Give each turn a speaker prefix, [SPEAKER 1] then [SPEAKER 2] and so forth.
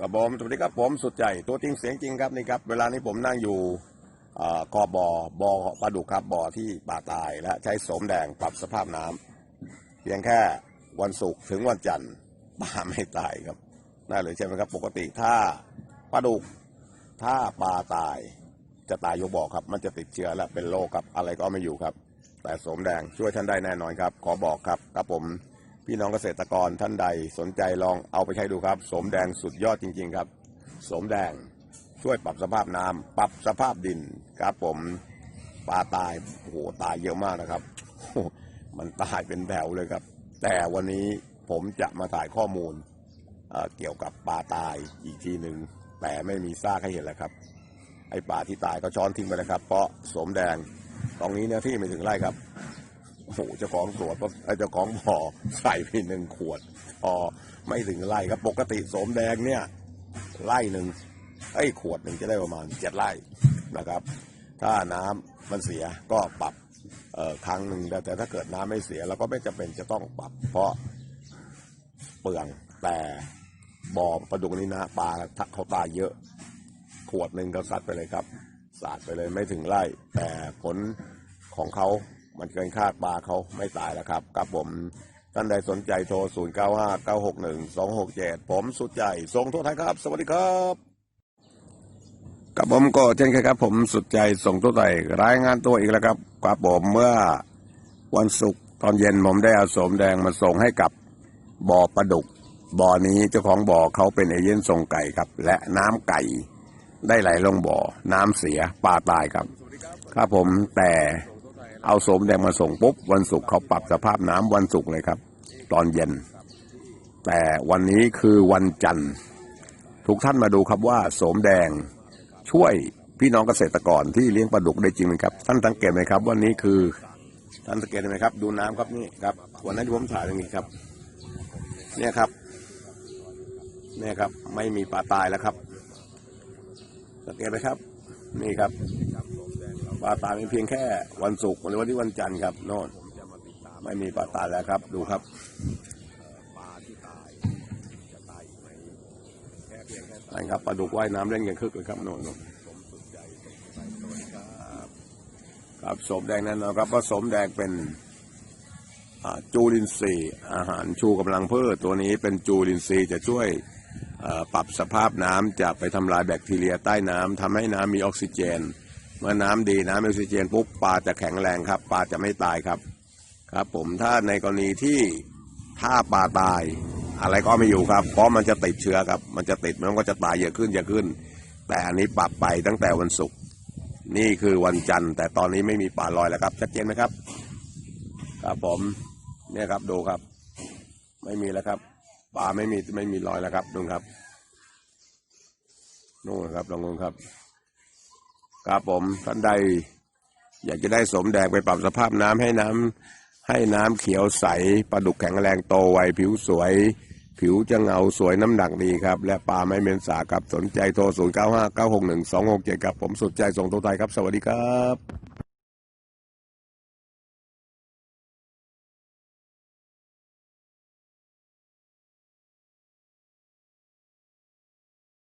[SPEAKER 1] กับผมสวัสดีครับผมสุดใจตัวจริงเสียงจริงครับนี่ครับ เวลานี้ผมนั่งอยู่เอ่อกอบอบอปลาดุกครับบ่อที่ป่าตายและใช้โสมแดงปรับสภาพน้ำเพียงแค่วันศุกร์ถึงวันจันทร์ปลาไม่ตายครับน่าเลยใช่ไหมครับ ปกติถ้าปลาดุกถ้าปลาตายจะตายยกบ่อครับ มันจะติดเชื้อและเป็นโรคครับอะไรก็ไม่อยู่ครับ แต่โสมแดงช่วยท่านได้แน่นอนครับ ขอบอกครับครับผม พี่น้องเกษตรกรท่านใดสนใจลองเอาไปใช้ดูครับ สมแดงสุดยอดจริง ๆ ครับ สมแดงช่วยปรับสภาพน้ำปรับสภาพดินครับผมปลาตายโอ้โหตายเยอะมากนะครับ มันตายเป็นแถวเลยครับ แต่วันนี้ผมจะมาถ่ายข้อมูลเเกี่ยวกับปลาตายอีกทีหนึ่งแต่ไม่มีซากให้เห็นแล้วครับ ไอ้ปลาที่ตายก็ช้อนทิ้งไปแล้วครับ เพราะสมแดงตรงนี้เนื้อที่ไม่ถึงไร่ครับ โอ้โหเจ้าของสวนเจ้าของบ่อใส่ไปหนึ่งขวดพอไม่ถึงไร่ครับปกติโสมแดงเนี่ยไร่หนึ่งไอ้ขวดหนึ่งจะได้ประมาณเจ็ดไร่นะครับ ถ้าน้ำมันเสียก็ปรับเออครั้งหนึ่งแต่ถ้าเกิดน้ำไม่เสียเราก็ไม่จำเป็นจะต้องปรับ เพราะเปลืองแต่บ่อปลาดุกนี้นะปลาเขาตายเยอะ ขวดหนึ่งก็ซัดไปเลยครับสาดไปเลยไม่ถึงไร่แต่ผลของเขา มันเกินคาดปลาเขาไม่ตายแล้วครับกับผมท่านใดสนใจโทร 0 9 5 9 6 1 2 6 7 ผมสุดใจส่งทั่วไทยครับ สวัสดีครับกับผมก็เช่นเคยครับ ผมสุดใจส่งทั่วไทยรายงานตัวอีกแล้วครับกับผมเมื่อวันศุกร์ตอนเย็นผมได้เอาสมแดงมาส่งให้กับบ่อปลาดุกบ่อนี้เจ้าของบ่อเขาเป็นเอเย่นส่งไก่ครับ และน้ำไก่ได้ไหลลงบ่อน้ำเสียปลาตายครับ ครับผมแต่ เอาโสมแดงมาส่งปุ๊บวันศุกร์เขาปรับสภาพน้ำวันศุกร์เลยครับ ตอนเย็น แต่วันนี้คือวันจันทร์ ทุกท่านมาดูครับว่าโสมแดงช่วยพี่น้องเกษตรกรที่เลี้ยงปลาดุกได้จริงไหมครับ ท่านสังเกตไหมครับว่านี้คือท่านสังเกตไหมครับ ดูน้ำครับนี่ครับ วันนั้นที่ผมถ่ายอย่างนี้ครับ เนี่ยครับ เนี่ยครับ ไม่มีปลาตายแล้วครับสังเกตไหมครับ นี่ครับ ปลาตายเป็นเพียงแค่วันศุกร์หรือวันที่วันจันทร์ครับโน่นไม่มีปลาตายแล้วครับ ดูครับนั่นครับปลาดุกว่ายน้ำเล่นกันคึกเลยครับโน่นครับสมแดงนั่นนะครับว่าสมแดงเป็นจูลินทรีย์อาหารชูกำลังพืชตัวนี้เป็นจูลินทรีย์จะช่วยปรับสภาพน้ำจะไปทำลายแบคทีเรียใต้น้ำทำให้น้ำมีออกซิเจน เมื่อน้ำดีน้ำมีออกซิเจนปุ๊บปลาจะแข็งแรงครับปลาจะไม่ตายครับ ครับ ผมถ้าในกรณีที่ถ้าปลาตาย อะไรก็ไม่อยู่ครับ เพราะมันจะติดเชื้อครับ มันจะติดมันก็จะตายเยอะขึ้นเยอะขึ้น แต่อันนี้ปรับไปตั้งแต่วันศุกร์นี่คือวันจันทร์ แต่ตอนนี้ไม่มีปลาลอยแล้วครับชัดเจนไหมครับ ครับผมเนี่ยครับดูครับ ไม่มีแล้วครับปลาไม่มีไม่มีรอยแล้วครับดูครับนู่นครับลองดูครับ ครับผมท่านใด อยากจะได้สมแดงไปปรับสภาพน้ำให้น้ำให้น้ำเขียวใสปลาดุกแข็งแรงโตไวผิวสวย ผิวจะเงาสวยน้ำหนักดีครับ และปลาไม่เหม็นสาบครับสนใจโทร 0 9 5 9 6 1 2 6 7ครับผมสุดใจส่งตัวไทยครับ สวัสดีครับ